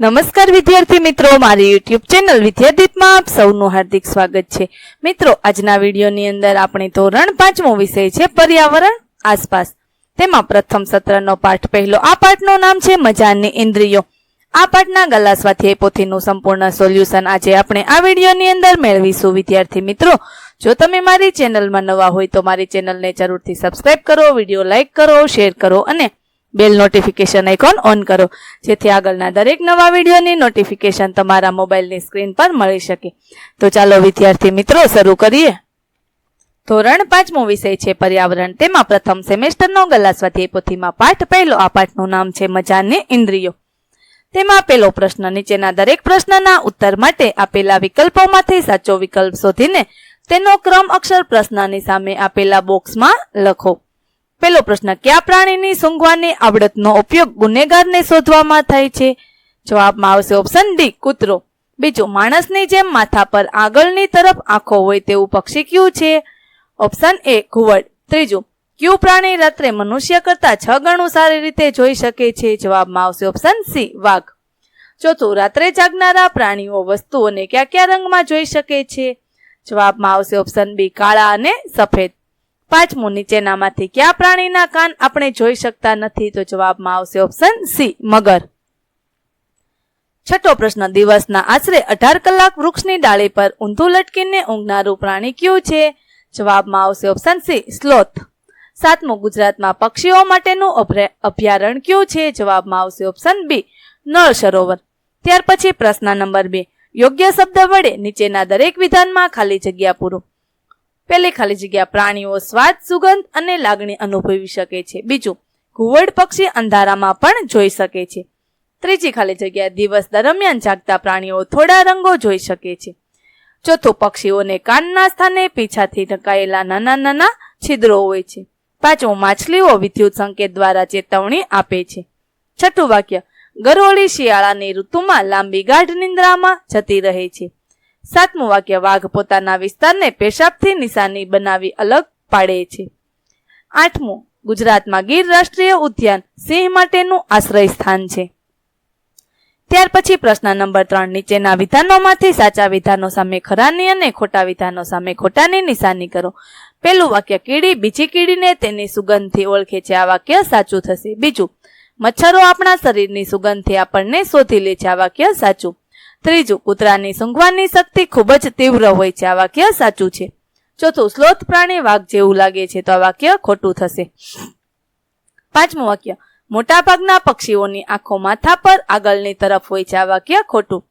નમસ્કાર વિદ્યાર્થી મિત્રો, મારી યુટ્યુબ ચેનલ વિદ્યાદીપમાં આપ સૌનું હાર્દિક સ્વાગત છે. મિત્રો, આજના વિડીયોની અંદર આપણે ધોરણ પાંચમો વિષય છે, પર્યાવરણ આસપાસ. તેમાં પ્રથમ સત્રનો પાઠ પહેલો. આ પાઠનું નામ છે, મજાની ઇન્દ્રિયો. આ પાઠના ગલા સ્વાધ્યાય પોથીનું સંપૂર્ણ સોલ્યુશન આજે આપણે આ વિડીયોની અંદર મેળવીશું. વિદ્યાર્થી મિત્રો, જો તમે મારી ચેનલમાં નવા હોય તો મારી ચેનલને જરૂરથી સબસ્ક્રાઇબ કરો, વીડિયો લાઇક કરો, શેર કરો અને બેલ નોટિફિકેશન આઇકોન ઓન કરો. જેથી આગળના દરેક નવા વિડીયોની નોટિફિકેશન તમારા મોબાઈલની સ્ક્રીન પર મળી શકે. તો ચાલો વિદ્યાર્થી મિત્રો, શરૂ કરીએ. ધોરણ પાંચમો વિષય છે પર્યાવરણ. તેમાં પ્રથમ સેમેસ્ટરનો ગલા સ્વાધ્યાય પોથીમાં પાઠ. પહેલો, આ પાઠનું નામ છે મજાની ઇન્દ્રિયો. તેમાં આપેલો પ્રશ્ન, નીચેના દરેક પ્રશ્નના ઉત્તર માટે આપેલા વિકલ્પોમાંથી સાચો વિકલ્પ શોધીને તેનો ક્રમ અક્ષર પ્રશ્નની સામે આપેલા બોક્સમાં લખો. પેલો પ્રશ્ન, કયા પ્રાણીની સૂંઘવાની આવડતનો ઉપયોગ ગુનેગારને શોધવામાં થાય છે? જવાબમાં આવશે ઓપ્શન ડી કૂતરો. બીજું, માણસની જેમ માથા પર આગળની તરફ આંખો હોય તેવું પક્ષી કયું છે? ઓપ્શન એ ઘુવડ. ત્રીજું, કયું પ્રાણી રાત્રે મનુષ્ય કરતા છ ગણું સારી રીતે જોઈ શકે છે? જવાબમાં આવશે ઓપ્શન સી વાઘ. ચોથું, રાત્રે જાગનારા પ્રાણીઓ વસ્તુઓને કયા કયા રંગમાં જોઈ શકે છે? જવાબમાં આવશે ઓપ્શન બી કાળા અને સફેદ. પાંચમું નીચેનામાંથી કયા પ્રાણીના કાન આપણે જોઈ શકતા નથી, તો જવાબમાં આવશે ઓપ્શન સી મગર. છઠ્ઠો પ્રશ્ન, દિવસના આશરે અઢાર કલાક વૃક્ષની ડાળી પર ઊંધું લટકીને ઊંઘનારું પ્રાણી કયું છે? જવાબમાં આવશે ઓપ્શન સી સ્લોથ. સાતમું, ગુજરાતમાં પક્ષીઓ માટેનું અભ્ય- અભયારણ્ય કયું છે? જવાબમાં આવશે ઓપ્શન બી નળ સરોવર. ત્યાર પછી પ્રશ્ન નંબર બે, યોગ્ય શબ્દ વડે નીચેના દરેક વિધાનમાં ખાલી જગ્યા પૂરો. પહેલી ખાલી જગ્યા પ્રાણીઓ, સ્વાદ, સુગંધ અને લાગણી અનુભવી શકે છે. બીજું, ઘુવડ પક્ષી અંધારામાં પણ જોઈ શકે છે. ત્રીજી ખાલી જગ્યા દિવસ દરમિયાન જાગતા પ્રાણીઓ થોડા રંગો જોઈ શકે છે. ચોથું, પક્ષીઓને કાનના સ્થાને પીછાથી ઢંકાયેલા નાના નાના છિદ્રો હોય છે. પાંચમું, માછલીઓ વિદ્યુત સંકેત દ્વારા ચેતવણી આપે છે. છઠ્ઠું વાક્ય, ગરોળી શિયાળાની ઋતુમાં લાંબી ગાઢ નિંદ્રામાં જતી રહે છે. સાતમું વાક્ય, વાઘ પોતાના વિસ્તારને પેશાબથી નિશાની બનાવી અલગ પાડે છે. આઠમું, ગુજરાતમાં ગીર રાષ્ટ્રીય ઉદ્યાન સિંહ માટેનું આશ્રય સ્થાન છે. ત્યાર પછી પ્રશ્ન નંબર ત્રણ, નીચેના વિધાનોમાંથી સાચા વિધાનો સામે ખરાની અને ખોટા વિધાનો સામે ખોટાની નિશાની કરો. પહેલું વાક્ય, કીડી બીજી કીડીને તેની સુગંધથી ઓળખે છે. આ વાક્ય સાચું થશે. બીજું, મચ્છરો આપણા શરીરની સુગંધથી આપણને શોધી લે છે. આ વાક્ય સાચું. ત્રીજું, કૂતરાની સૂંઘવાની શક્તિ ખૂબ જ તીવ્ર હોય છે. આ વાક્ય સાચું છે. ચોથું સ્લોથ પ્રાણી વાઘ જેવું લાગે છે. તો આ વાક્ય ખોટું થશે. પાંચમું વાક્ય, મોટાભાગના પક્ષીઓની આંખો માથા પર આગળની તરફ હોય છે. આ વાક્ય ખોટું.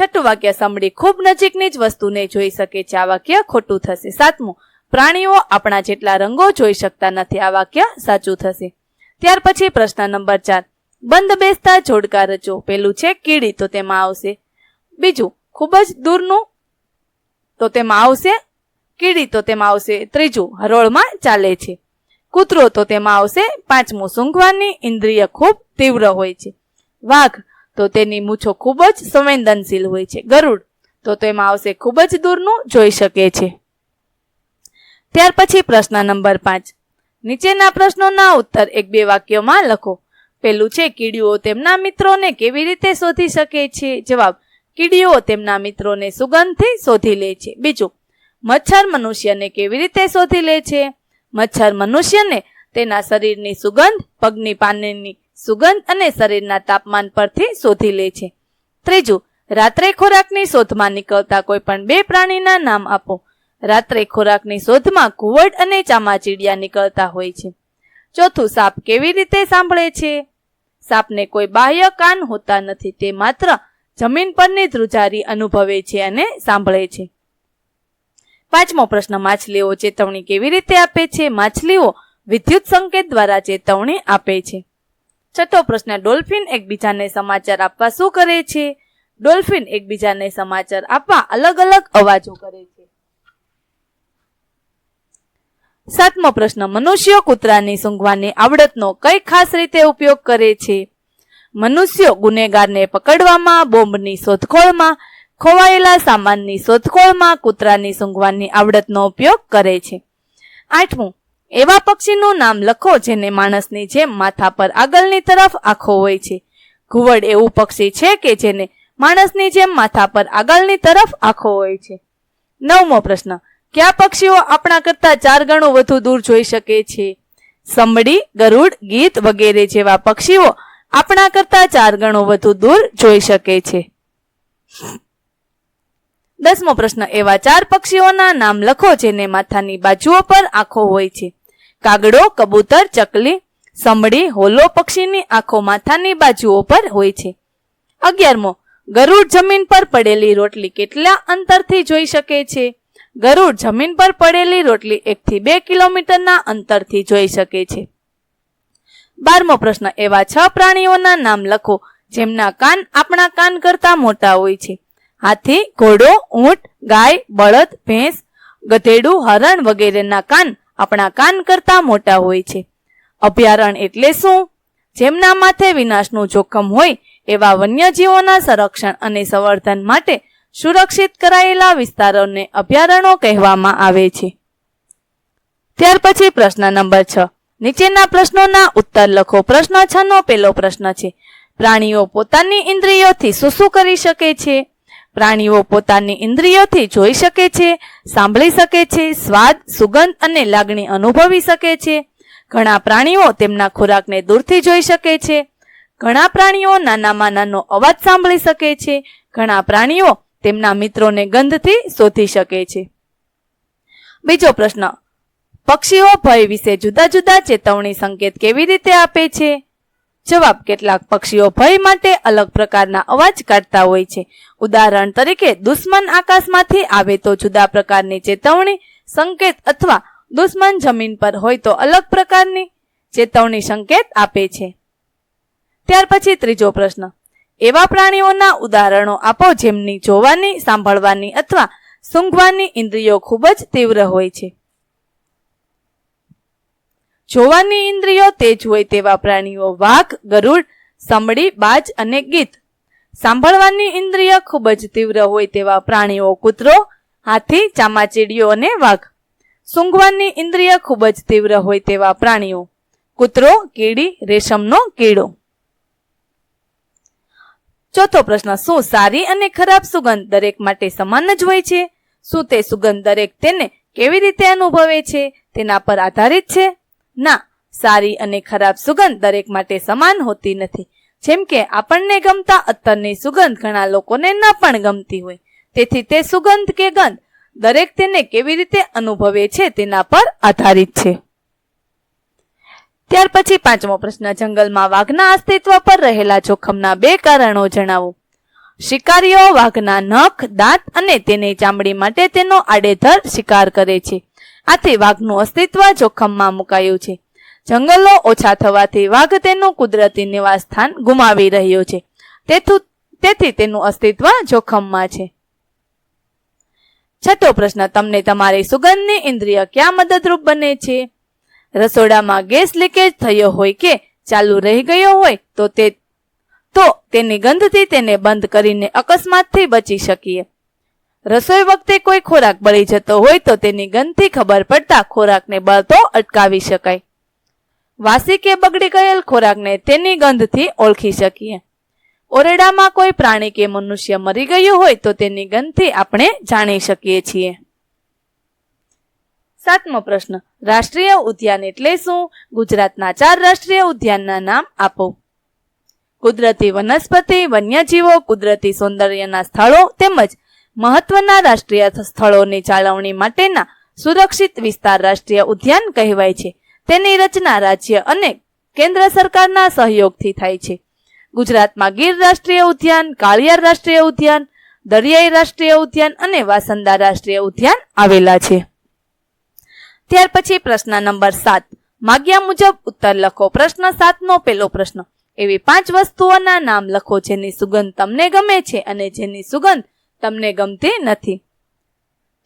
છઠ્ઠું વાક્ય, સાંભળી. ખૂબ નજીકની જ વસ્તુને જોઈ શકે છે. આ વાક્ય ખોટું થશે. સાતમું, પ્રાણીઓ આપણા જેટલા રંગો જોઈ શકતા નથી. આ વાક્ય સાચું થશે. ત્યાર પછી પ્રશ્ન નંબર ચાર બંધ બેસતા જોડકા રચો. પેલું છે કીડી, તો તેમાં આવશે. બીજું, ખૂબ જ દૂરનું, તો તેમાં આવશે કીડી, તો તેમાં આવશે. ત્રીજું, હરોળમાં ચાલે છે. કૂતરો, તો તેમાં આવશે પાંચમું, સૂંઘવાની ઇન્દ્રિય ખૂબ તીવ્ર હોય છે. વાઘ, તો તેની મૂછો ખૂબ જ સંવેદનશીલ હોય છે. ગરુડ, તો તેમાં આવશે ખૂબ જ દૂરનું, જોઈ શકે છે. ત્યાર પછી પ્રશ્ન નંબર પાંચ. નીચેના પ્રશ્નોના ઉત્તર એક બે વાક્યોમાં લખો. પેલું છે, કીડીઓ તેમના મિત્રોને કેવી રીતે શોધી શકે છે? જવાબ, કીડીઓ તેમના મિત્રોને સુગંધથી શોધી લે છે. બીજું, મચ્છર મનુષ્યને કેવી રીતે શોધી લે છે? મચ્છર મનુષ્યને તેના શરીરની સુગંધ, પગની પાનની સુગંધ અને શરીરના તાપમાન પરથી શોધી લે છે. ત્રીજું, રાત્રે ખોરાકની શોધમાં નીકળતા કોઈ પણ બે પ્રાણીના નામ આપો. રાત્રે ખોરાકની શોધમાં ઘુવડ અને ચામાચીડિયા નીકળતા હોય છે. ચોથું સાપ કેવી રીતે સાંભળે છે? સાપને કોઈ બાહ્ય કાન હોતા નથી, તે માત્ર જમીન પરની ધ્રુજારી અનુભવે છે અને સાંભળે છે. પાંચમો પ્રશ્ન, માછલીઓ ચેતવણી કેવી રીતે આપે છે? માછલીઓ વિદ્યુત સંકેત દ્વારા ચેતવણી આપે છે. છઠ્ઠો પ્રશ્ન, ડોલ્ફિન એકબીજાને સમાચાર આપવા શું કરે છે? ડોલ્ફિન એકબીજાને સમાચાર આપવા અલગ અલગ અવાજો કરે છે. સાતમો પ્રશ્ન. મનુષ્યો કૂતરાની સૂંઘવાની આવડતનો કઈ ખાસ રીતે ઉપયોગ કરે છે? મનુષ્યો ગુનેગારને પકડવામાં, બોમ્બની શોધખોળમાં, ખોવાયેલા સામાનની શોધખોળમાં કૂતરાની સૂંઘવાની આવડતનો ઉપયોગ કરે છે. આઠમું. એવા પક્ષીનું નામ લખો જેને માણસની જેમ માથા પર આગળની તરફ આંખો હોય છે. ઘુવડ એવું પક્ષી છે કે જેને માણસની જેમ માથા પર આગળની તરફ આંખો હોય છે. નવમો પ્રશ્ન. કયા પક્ષીઓ આપણા કરતા ચાર ગણું વધુ દૂર જોઈ શકે છે? સમડી ગરુડ, ગીત વગેરે જેવા પક્ષીઓ આપણા કરતા ચાર ગણું વધુ દૂર જોઈ શકે છે. દસમો પ્રશ્ન. એવા ચાર પક્ષીઓના નામ લખો જેને માથાની બાજુઓ પર આંખો હોય છે. કાગડો, કબૂતર, ચકલી સમડી હોલો પક્ષીની આંખો માથાની બાજુઓ પર હોય છે. અગિયારમો. ગરુડ જમીન પર પડેલી રોટલી કેટલા અંતરથી જોઈ શકે છે? ગરુડ જમીન પર પડેલી રોટલી એકથી બે કિલોમીટરના અંતરથી જોઈ શકે છે. બારમો પ્રશ્ન, એવા છ પ્રાણીઓના નામ લખો જેમના કાન આપણા કાન કરતા મોટા હોય છે. હાથી, ઘોડો, ઊંટ, ગાય, બળદ, ભેંસ, ગધેડું, હરણ વગેરેના કાન આપણા કાન કરતા મોટા હોય છે. અભયારણ્ય એટલે શું? જેમના માથે વિનાશનું જોખમ હોય એવા વન્યજીવોના સંરક્ષણ અને સંવર્ધન માટે સુરક્ષિત કરાયેલા વિસ્તારોને અભયારણ્યો કહેવામાં આવે છે. ત્યાર પછી પ્રશ્ન નંબર છ. નીચેના પ્રશ્નોના ઉત્તર લખો. પ્રશ્ન છ નો પહેલો પ્રશ્ન છે, પ્રાણીઓ પોતાની ઇન્દ્રિયોથી શું શું કરી શકે છે? પ્રાણીઓ પોતાની ઇન્દ્રિયોથી જોઈ શકે છે, સાંભળી શકે છે, સ્વાદ, સુગંધ અને લાગણી અનુભવી શકે છે. ઘણા પ્રાણીઓ તેમના ખોરાકને દૂરથી જોઈ શકે છે. ઘણા પ્રાણીઓ નાનામાં નાનો અવાજ સાંભળી શકે છે. ઘણા પ્રાણીઓ તેમના મિત્રોને ગંધથી શોધી શકે છે. બીજો પ્રશ્ન, પક્ષીઓ ભય વિશે જુદા જુદા ચેતવણી સંકેત કેવી રીતે આપે છે? જવાબ, કેટલાક પક્ષીઓ ભય માટે અલગ પ્રકારના અવાજ કાઢતા હોય છે. ઉદાહરણ તરીકે, દુશ્મન આકાશમાંથી આવે તો જુદા પ્રકારની ચેતવણી, સંકેત અથવા દુશ્મન જમીન પર હોય તો અલગ પ્રકારની ચેતવણી સંકેત આપે છે. ત્યાર પછી ત્રીજો પ્રશ્ન એવા પ્રાણીઓના ઉદાહરણો આપો જેમની જોવાની, સાંભળવાની અથવા સૂંઘવાની ઇન્દ્રિયો ખૂબ જ તીવ્ર હોય છે. જોવાની ઇન્દ્રિયો તેજ હોય તેવા પ્રાણીઓ વાઘ, ગરુડ, સમડી, બાજ અને ગીત. સાંભળવાની ઇન્દ્રિય ખૂબ જ તીવ્ર હોય તેવા પ્રાણીઓ કૂતરો, હાથી, ચામાચીડીઓ અને વાઘ. સૂંઘવાની ઇન્દ્રિય ખૂબ જ તીવ્ર હોય તેવા પ્રાણીઓ. કૂતરો, કીડી, રેશમનો કીડો. ચોથો પ્રશ્ન, શું સારી અને ખરાબ સુગંધ દરેક માટે સમાન જ હોય છે? શું તે સુગંધ દરેક તેને કેવી રીતે અનુભવે છે? તેના પર આધારિત છે? ના, સારી અને ખરાબ સુગંધ દરેક માટે સમાન હોતી નથી. જેમ કે, આપણને ગમતા અત્તરની સુગંધ ઘણા લોકોને ન પણ ગમતી હોય. તેથી તે સુગંધ કે ગંધ દરેક તેને કેવી રીતે અનુભવે છે તેના પર આધારિત છે. ત્યાર પછી પાંચમો પ્રશ્ન, જંગલમાં વાઘના અસ્તિત્વ પર રહેલા જોખમના બે કારણો જણાવો. શિકારીઓ વાઘના નખ, દાંત અને તેની ચામડી માટે તેનો આડેધર શિકાર કરે છે. આથી વાઘનું અસ્તિત્વ જોખમમાં મુકાયું છે. જંગલો ઓછા થવાથી વાઘ તેનું કુદરતી નિવાસ સ્થાન ગુમાવી રહ્યો છે. તેથી તેનું અસ્તિત્વ જોખમમાં છે. છઠ્ઠો પ્રશ્ન, તમને તમારી સુગંધની ઇન્દ્રિય ક્યાં મદદરૂપ બને છે? રસોડામાં ગેસ લીકેજ થયો હોય કે ચાલુ રહી ગયો હોય તો તે, તો તેની ગંધથી તેને બંધ કરીને અકસ્માતથી બચી શકીએ. રસોઈ વખતે કોઈ ખોરાક બળી જતો હોય તો તેની ગંધથી ખબર પડતા ખોરાકને બળતો અટકાવી શકાય. વાસી કે બગડી ગયેલ ખોરાકને તેની ગંધથી ઓળખી શકીએ. ઓરડામાં કોઈ પ્રાણી કે મનુષ્ય મરી ગયું હોય તો તેની ગંધથી આપણે જાણી શકીએ છીએ. સાતમો પ્રશ્ન. રાષ્ટ્રીય ઉદ્યાન એટલે શું? ગુજરાતના ચાર રાષ્ટ્રીય ઉદ્યાનના નામ આપો. કુદરતી વનસ્પતિ, વન્યજીવો, કુદરતી સૌંદર્યના સ્થળો તેમજ મહત્વના રાષ્ટ્રીય સ્થળોની જાળવણી માટેના સુરક્ષિત વિસ્તાર રાષ્ટ્રીય ઉદ્યાન કહેવાય છે. તેની રચના રાજ્ય અને કેન્દ્ર સરકારના સહયોગથી થાય છે. ગુજરાતમાં ગીર રાષ્ટ્રીય ઉદ્યાન, કાળિયાર રાષ્ટ્રીય ઉદ્યાન, દરિયાઈ રાષ્ટ્રીય ઉદ્યાન અને વાસંદા રાષ્ટ્રીય ઉદ્યાન આવેલા છે. ત્યાર પછી પ્રશ્ન નંબર સાત. માગ્યા મુજબ ઉત્તર લખો. પ્રશ્ન સાતનો પહેલો પ્રશ્ન. એવી પાંચ વસ્તુઓના નામ લખો જેની સુગંધ તમને ગમે છે અને જેની સુગંધ તમને ગમતી નથી.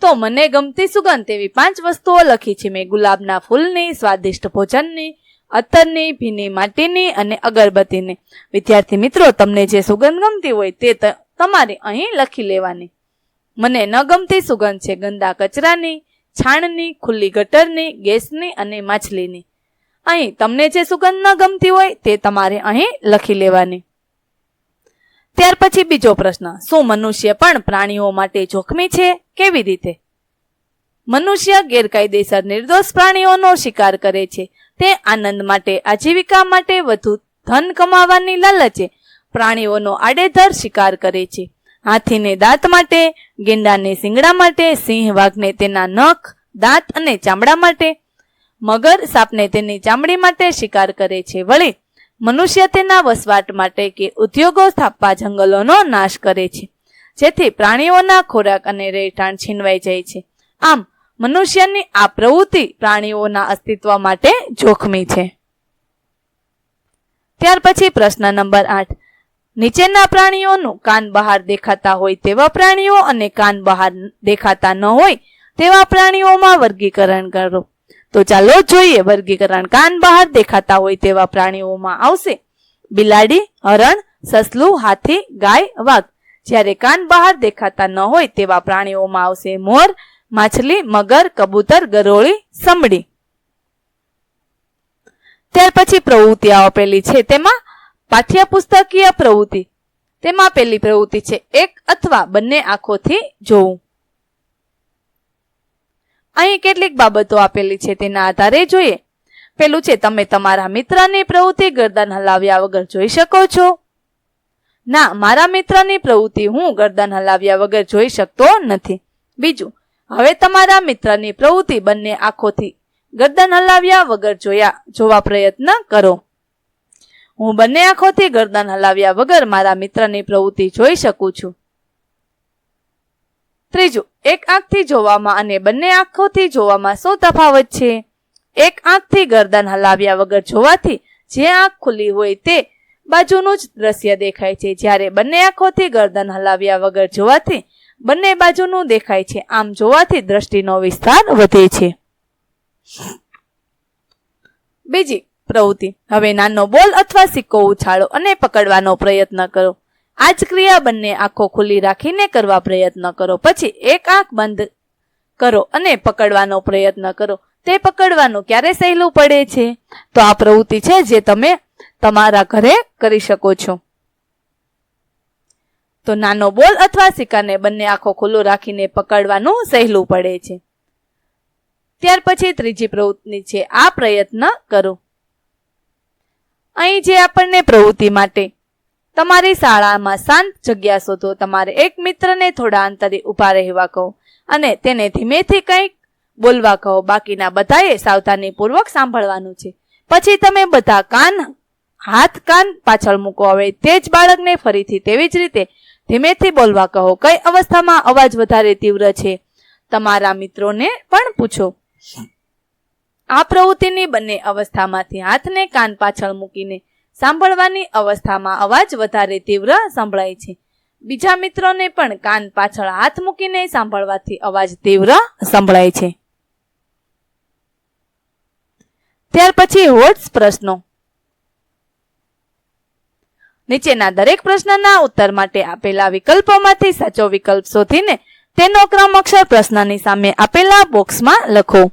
તો મને ગમતી સુગંધ એવી પાંચ વસ્તુઓ લખી છે. મેં ગુલાબના ફૂલની, સ્વાદિષ્ટ ભોજનની અત્તરની ભીની માટીની અને અગરબત્તીની. વિદ્યાર્થી મિત્રો, તમને જે સુગંધ ગમતી હોય તે, તમારે અહીં લખી લેવાની. મને ન ગમતી સુગંધ છે ગંદા કચરાની છાણની, ખુલ્લી ગટરની, ગેસની અને માછલીની. અહીં તમને જે સુગંધ ન ગમતી હોય તે તમારે અહીં લખી લેવાની. ત્યાર પછી બીજો પ્રશ્ન, શું મનુષ્ય પણ પ્રાણીઓ માટે જોખમી છે? કેવી રીતે? મનુષ્ય ગેરકાયદેસર નિર્દોષ પ્રાણીઓનો શિકાર કરે છે. તે આનંદ માટે, આજીવિકા માટે વધુ ધન કમાવાની લાલચે પ્રાણીઓનો આડેધર શિકાર કરે છે. હાથીને દાંત માટે, ગેંડાને શિંગડા માટે, સિંહ વાઘને તેના નખ, દાંત અને ચામડા માટે. મગર સાપને તેની ચામડી માટે શિકાર કરે છે વળી. મનુષ્ય તેના વસવાટ માટે કે ઉદ્યોગો સ્થાપવા જંગલોનો નાશ કરે છે. જેથી પ્રાણીઓના ખોરાક અને રહેઠાણ છીનવાઈ જાય છે. આમ, મનુષ્યની આ પ્રવૃત્તિ પ્રાણીઓના અસ્તિત્વ માટે જોખમી છે. ત્યાર પછી પ્રશ્ન નંબર આઠ. નીચેના પ્રાણીઓનું કાન બહાર દેખાતા હોય તેવા પ્રાણીઓ અને કાન બહાર દેખાતા ન હોય તેવા પ્રાણીઓમાં વર્ગીકરણ કરો. તો ચાલો જોઈએ, વર્ગીકરણ કાન બહાર દેખાતા હોય તેવા પ્રાણીઓમાં આવશે. બિલાડી, હરણ, સસલું, હાથી, ગાય, વાઘ. જ્યારે કાન બહાર દેખાતા ન હોય તેવા પ્રાણીઓમાં આવશે મોર, માછલી, મગર, કબૂતર, ગરોળી, સમડી. ત્યાર પછી પ્રવૃત્તિઓ આપેલી છે તેમાં પાઠ્યપુસ્તકીય પ્રવૃત્તિ. તેમાં પેલી પ્રવૃત્તિ છે, એક અથવા બંને આંખોથી જોવું. અહીં કેટલીક બાબતો આપેલી છે, તેના આધારે જોઈએ. પેલું છે, તમે તમારા મિત્રની પ્રવૃત્તિ ગરદન હલાવ્યા વગર જોઈ શકો છો. ના, મારા મિત્રની પ્રવૃત્તિ હું ગરદન હલાવ્યા વગર જોઈ શકતો નથી. બીજું, હવે તમારા મિત્રની પ્રવૃત્તિ બંને આંખોથી ગરદન હલાવ્યા વગર જોયા, જોવા પ્રયત્ન કરો. હું બંને આંખોથી ગરદન હલાવ્યા વગર મારા મિત્રની પ્રવૃત્તિ જોઈ શકું છું. ત્રીજું, એક આંખથી જોવામાં અને બંને આંખોથી જોવામાં શું તફાવત છે? એક આંખથી ગરદન હલાવ્યા વગર જોવાથી જે આંખ ખુલ્લી હોય તે બાજુનું જ દ્રશ્ય દેખાય છે. જ્યારે બંને આંખોથી ગરદન હલાવ્યા વગર જોવાથી બંને બાજુનું દેખાય છે. આમ જોવાથી દ્રષ્ટિનો વિસ્તાર વધે છે. બીજી પ્રવૃત્તિ. હવે નાનો બોલ અથવા સિક્કો ઉછાળો અને પકડવાનો પ્રયત્ન કરો. આ જ ક્રિયા બંને આંખો ખુલ્લી રાખીને કરવા પ્રયત્ન કરો. પછી એક આંખ બંધ કરો અને પકડવાનો પ્રયત્ન કરો. તે પકડવાનું ક્યારે સહેલું પડે છે? તો આ પ્રવૃત્તિ છે જે તમે તમારા ઘરે કરી શકો છો. તો નાનો બોલ અથવા સિક્કાને બંને આંખો ખુલ્લું રાખીને પકડવાનું સહેલું પડે છે. ત્યાર પછી ત્રીજી પ્રવૃત્તિ છે, આ પ્રયત્ન કરો. અહીં જે આપણને પ્રવૃત્તિ માટે. તમારી શાળામાં શાંત જગ્યા શોધો. તમારે એક મિત્રને થોડા અંતરે ઊભા રહેવા કહો અને તેને ધીમેથી કંઈક બોલવા કહો. બાકીના બધાએ સાવધાનીપૂર્વક સાંભળવાનું છે. પછી તમે બધા કાન, હાથ, કાન પાછળ મૂકો. હવે તે જ બાળકને ફરીથી તેવી જ રીતે ધીમેથી બોલવા કહો. કઈ અવસ્થામાં અવાજ વધારે તીવ્ર છે? તમારા મિત્રોને પણ પૂછો. આ પ્રવૃત્તિની બંને અવસ્થામાંથી હાથને કાન પાછળ મૂકીને સાંભળવાની અવસ્થામાં અવાજ વધારે તીવ્ર સંભળાય છે. બીજા મિત્રોને પણ કાન પાછળ હાથ મૂકીને સાંભળવાથી અવાજ તીવ્ર સંભળાય છે. ત્યાર પછી હોટ્સ પ્રશ્નો. નીચેના દરેક પ્રશ્નના ઉત્તર માટે આપેલા વિકલ્પોમાંથી સાચો વિકલ્પ શોધીને તેનો ક્રમ અક્ષર પ્રશ્નની સામે આપેલા બોક્સમાં લખો.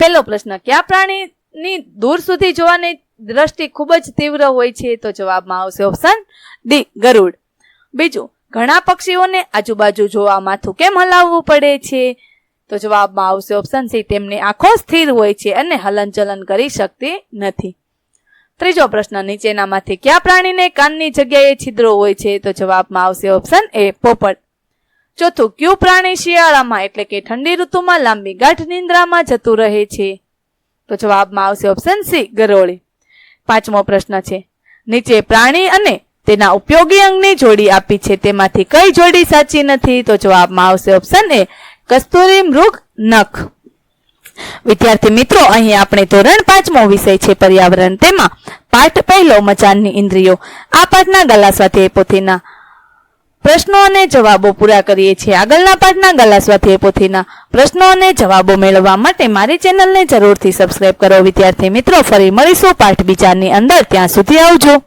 પહેલો પ્રશ્ન, કયા પ્રાણીની દૂર સુધી જોવાની દ્રષ્ટિ ખૂબ જ તીવ્ર હોય છે? તો જવાબમાં આવશે ઓપ્શન ડી ગરુડ. બીજું, ઘણા પક્ષીઓને આજુબાજુ જોવા માથું કેમ હલાવવું પડે છે? તો જવાબમાં આવશે ઓપ્શન સી તેમની આંખો સ્થિર હોય છે અને હલનચલન કરી શકતી નથી. ત્રીજો પ્રશ્ન, નીચેનામાંથી કયા પ્રાણીને કાનની જગ્યાએ છિદ્રો હોય છે? તો જવાબમાં આવશે ઓપ્શન એ પોપટ. ચોથું ક્યુ પ્રાણી શિયાળામાં એટલે કે ઠંડી ઋતુમાં લાંબી ગાઢ નિંદ્રામાં જતું રહે છે? તો જવાબમાં આવશે ઓપ્શન સી ગરોળી. પાંચમો પ્રશ્ન છે, નીચે પ્રાણી અને તેના ઉપયોગી અંગની જોડી આપી છે, તેમાંથી કઈ જોડી સાચી નથી? તો જવાબમાં આવશે ઓપ્શન એ કસ્તુરી મૃગ નખ. વિદ્યાર્થી મિત્રો, અહીં આપણે ધોરણ પાંચમો વિષય છે, પર્યાવરણ. તેમાં પાઠ પહેલો મચાનની ઇન્દ્રિયો, આ પાઠના ગલા સાથે પોથીના પ્રશ્નો અને જવાબો પૂરા કરીએ છીએ. આગળના પાઠના ગલા સ્વાધ્યાય પોથીના પ્રશ્નો અને જવાબો મેળવવા માટે મારી ચેનલને જરૂરથી સબસ્ક્રાઇબ કરો. વિદ્યાર્થી મિત્રો, ફરી મળીશું પાઠ બીજાની અંદર. ત્યાં સુધી આવજો.